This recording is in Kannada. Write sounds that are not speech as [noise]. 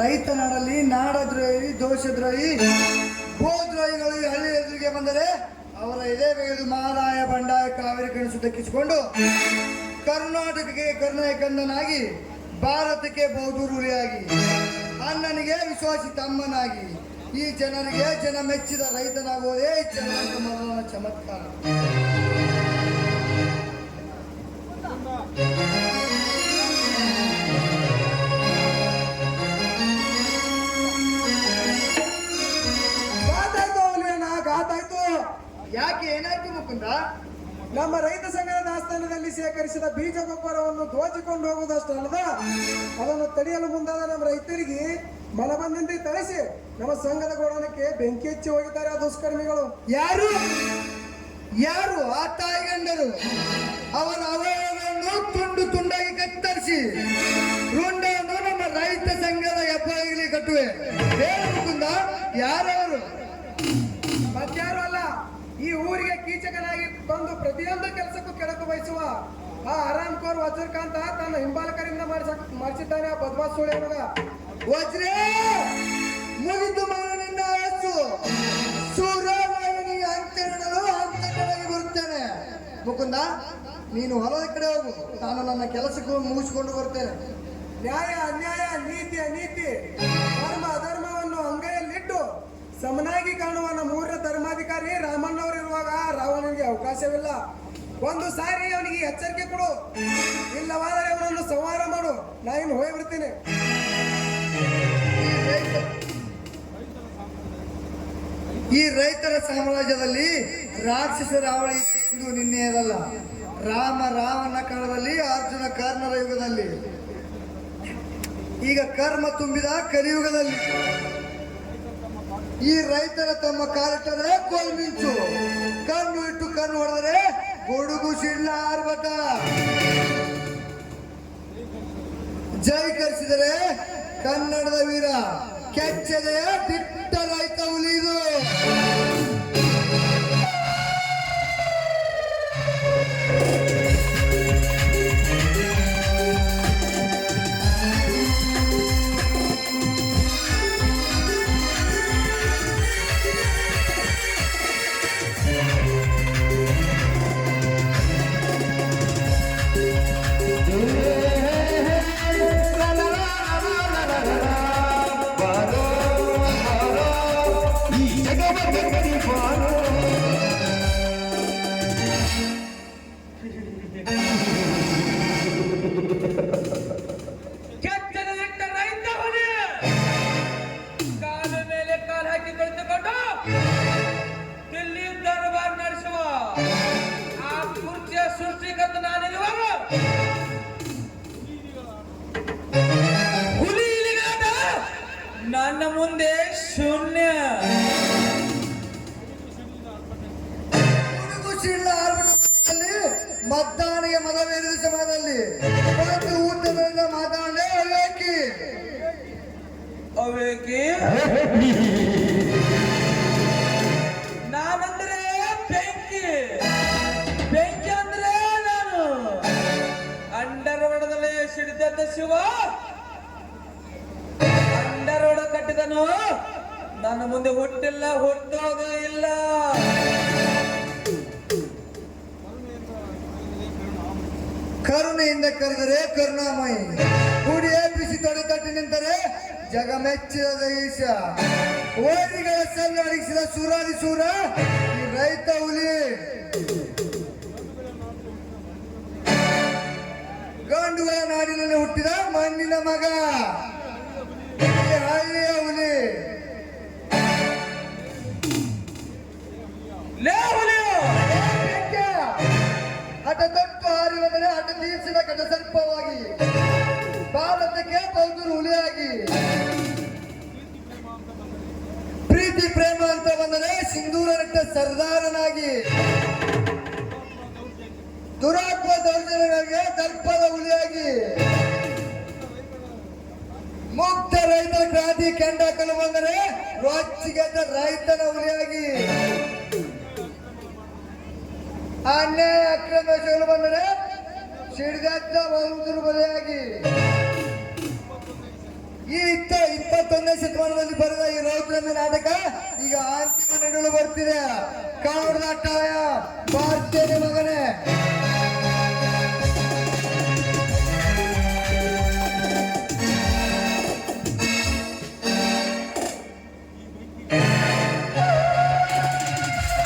ರೈತ ನಾಡಲ್ಲಿ, ನಾಡದ್ರೋಹಿ, ದೋಷದ್ರೋಹಿ, ಭೂದ್ರೋಹಿಗಳು ಹಳ್ಳಿ ಎದುರಿಗೆ ಬಂದರೆ ಅವರ ಎದೆ ಬೆಗೆದು ಮಹಾರಾಯ ಬಂಡಾಯ, ಕಾವೇರಿ ಕಣಿಸು ದಕ್ಕಿಸಿಕೊಂಡು ಕರ್ನಾಟಕಕ್ಕೆ ಕರ್ನಾಯಕಂದನಾಗಿ ಭಾರತಕ್ಕೆ ಬಹುದೂರುಳಿಯಾಗಿ, ಅಣ್ಣನಿಗೆ ವಿಶ್ವಾಸಿ ತಮ್ಮನಾಗಿ ಈ ಜನರಿಗೆ ಜನ ಮೆಚ್ಚಿದ ರೈತನಾಗುವುದೇ ಚಮತ್ಕಾರ. ಯಾಕೆ ಏನಾಯ್ತು ಮುಕುಂದ? ನಮ್ಮ ರೈತ ಸಂಘದ ಆಸ್ಥಾನದಲ್ಲಿ ಸೇಕರಿಸಿದ ಬೀಜ ಗೊಬ್ಬರವನ್ನು ದೋಚಿಕೊಂಡು ಹೋಗುವುದಷ್ಟಲ್ಲದ ಅದನ್ನು ತಡೆಯಲು ಮುಂದಾದ ನಮ್ಮ ರೈತರಿಗೆ ಮನಬಂದಂತೆ ತಳಿಸಿ ನಮ್ಮ ಸಂಘದ ಗೋಡನಕ್ಕೆ ಬೆಂಕಿ ಹಚ್ಚಿ ಹೋಗಿದ್ದಾರೆ ಆ ದುಷ್ಕರ್ಮಿಗಳು. ಯಾರು? ಯಾರು? ಆ ತಾಯಿಗಂಡರು ಅವರ ಅವಯವಗಳನ್ನು ತುಂಡು ತುಂಡಾಗಿ ಕತ್ತರಿಸಿ ರುಂಡವನ್ನು ನಮ್ಮ ರೈತ ಸಂಘದ ಹೆಬ್ಬಾಗಿಲಿ ಕಟ್ಟುವೆ. ಹೇಳು ಮುಕುಂದ ಬಂದು ಪ್ರತಿಯೊಂದು ಕೆಲಸಕ್ಕೂ ಕೆಳಕು ಬಯಸುವ ಆ ಆರಾಮ್ ಕೋರ್ ವಜ್ರಕಾಂತ ತನ್ನ ಹಿಂಬಾಲಕರಿಂದ ಮಾಡಿಸ ಮಾಡಿಸಿದ್ದಾನೆ ಆ ಬದ್ವಾ ಸುಳೆ ಮಗ ವಜ್ರೇ, ಮುಗಿದು ಮಗನಿಂದ ಆಯಸ್ಸು. ಬರುತ್ತೇನೆ ಮುಕುಂದ, ನೀನು ಹೊಲದ ಕಡೆ ಹೋಗು. ನಾನು ನನ್ನ ಕೆಲಸಕ್ಕೂ ಮುಗಿಸ್ಕೊಂಡು ಬರ್ತೇನೆ. ನ್ಯಾಯ, ಅನ್ಯಾಯ, ನೀತಿ, ಅನೀತಿ, ಧರ್ಮ, ಅಧರ್ಮವನ್ನು ಅಂಗೈಯಲ್ಲಿಟ್ಟು ಸಮನಾಗಿ ಕಾಣುವ ಅವಕಾಶವಿಲ್ಲ. ಒಂದು ಸಾರಿ ಅವನಿಗೆ ಎಚ್ಚರಿಕೆ ಕೊಡು. ಇಲ್ಲವಾದರೆ ಅವನನ್ನು ಸಂಹಾರ ಮಾಡು. ನಾ ಇನ್ನು ಹೋಗ್ಬಿಡ್ತೀನಿ. ಈ ರೈತರ ಸಾಮ್ರಾಜ್ಯದಲ್ಲಿ ರಾಕ್ಷಸ ಅವಳಿ ಎಂದು ನಿನ್ನೆಯದಲ್ಲ ರಾಮ ರಾಮನ ಕಾಲದಲ್ಲಿ ಅರ್ಜುನ ಕರ್ಣರ ಯುಗದಲ್ಲಿ. ಈಗ ಕರ್ಮ ತುಂಬಿದ ಕಲಿಯುಗದಲ್ಲಿ. ಈ ರೈತರ ತಮ್ಮ ಕಾಲಿಟ್ಟರೆ ಕೋಲ್ಮಿಂಚು ಕಣ್ಣು ಇಟ್ಟು ಕಣ್ಣು ಹೊಡೆದರೆ ಗುಡುಗು ಸಿಡ್ಲ ಆರ್ಭಟ. ಜೈ ಕರೆಸಿದರೆ ಕನ್ನಡದ ವೀರ. ಕೆಚ್ಚದೆಯ ದಿಟ್ಟ ರೈತ ಉಳಿದು ಹುಲಿ ಇಲಿಗಾಟ ನನ್ನ ಮುಂದೆ ಶೂನ್ಯ. ಸಿಡ್ಲ ಆರ್ಭಟದಲ್ಲಿ ಮದ್ದಾನಿಗೆ ಮದವೇರಿದ ಸಮಯದಲ್ಲಿ ಒಂದು ಊಟದಿಂದ ಮಾತಾಡಲೇ ಅವೇಕಿ. ಅವೇಕಿ? [laughs] ಶಿವ. ಅಂಡರ್ವಡ ಕಟ್ಟಿದನು. ನನ್ನ ಮುಂದೆ ಹುಟ್ಟಿಲ್ಲ, ಹುಟ್ಟೋದು ಇಲ್ಲ. ಕರುಣೆಯಿಂದ ಕರೆದರೆ ಕರುಣಾಮಯಿ. ಕೂಡಿ ಬಿಸಿ ತೊಡೆ ತಟ್ಟಿ ನಿಂತರೆ ಜಗ ಮೆಚ್ಚಿದ ಈಶ. ಓದಿಗಳ ಸಲ್ಲ ಅಡಗಿಸಿದ ಸೂರಾದಿ ಸೂರ ರೈತ ಹುಲಿ. ಗಂಡುಗಳ ನಾಡಿನಲ್ಲಿ ಹುಟ್ಟಿದ ಮಣ್ಣಿನ ಮಗ. ಹಳ್ಳಿಯ ಹುಲಿ ಲೇ ಹುಲಿಯು ಹಠ ತೊಟ್ಟು ಹಾರಿ ಬಂದರೆ ಹಠ ತೀರ್ಸಿದ ಕಟ ಸರ್ಪವಾಗಿ ಭಾರತಕ್ಕೆ ಬೌದ್ಧರು ಹುಲಿಯಾಗಿ. ಪ್ರೀತಿ, ಪ್ರೇಮ ಅಂತ ಬಂದರೆ ಸಿಂಧೂರ ನಟ್ಟ ಸರ್ದಾರನಾಗಿ. ದುರಾತ್ಮ ದೌರ್ಜನ್ಯಗಳಿಗೆ ದರ್ಪದ ಹುಲಿಯಾಗಿ ಮುಕ್ತ ರೈತರ ಕ್ರಾಂತಿ ಕೆಂಡ ಕಲು ಬಂದರೆ ರೊಚ್ಚಿಗೆದ್ದ ರೈತನ ಹುಲಿಯಾಗಿ. ಅನ್ಯಾಯ ಅಕ್ರಮ ಚಲು ಬಂದರೆ ಸಿಡ್ಗದ್ದ ಬಲಿಯಾಗಿ. ಈ ಇತ್ತ ಇಪ್ಪತ್ತೊಂದನೇ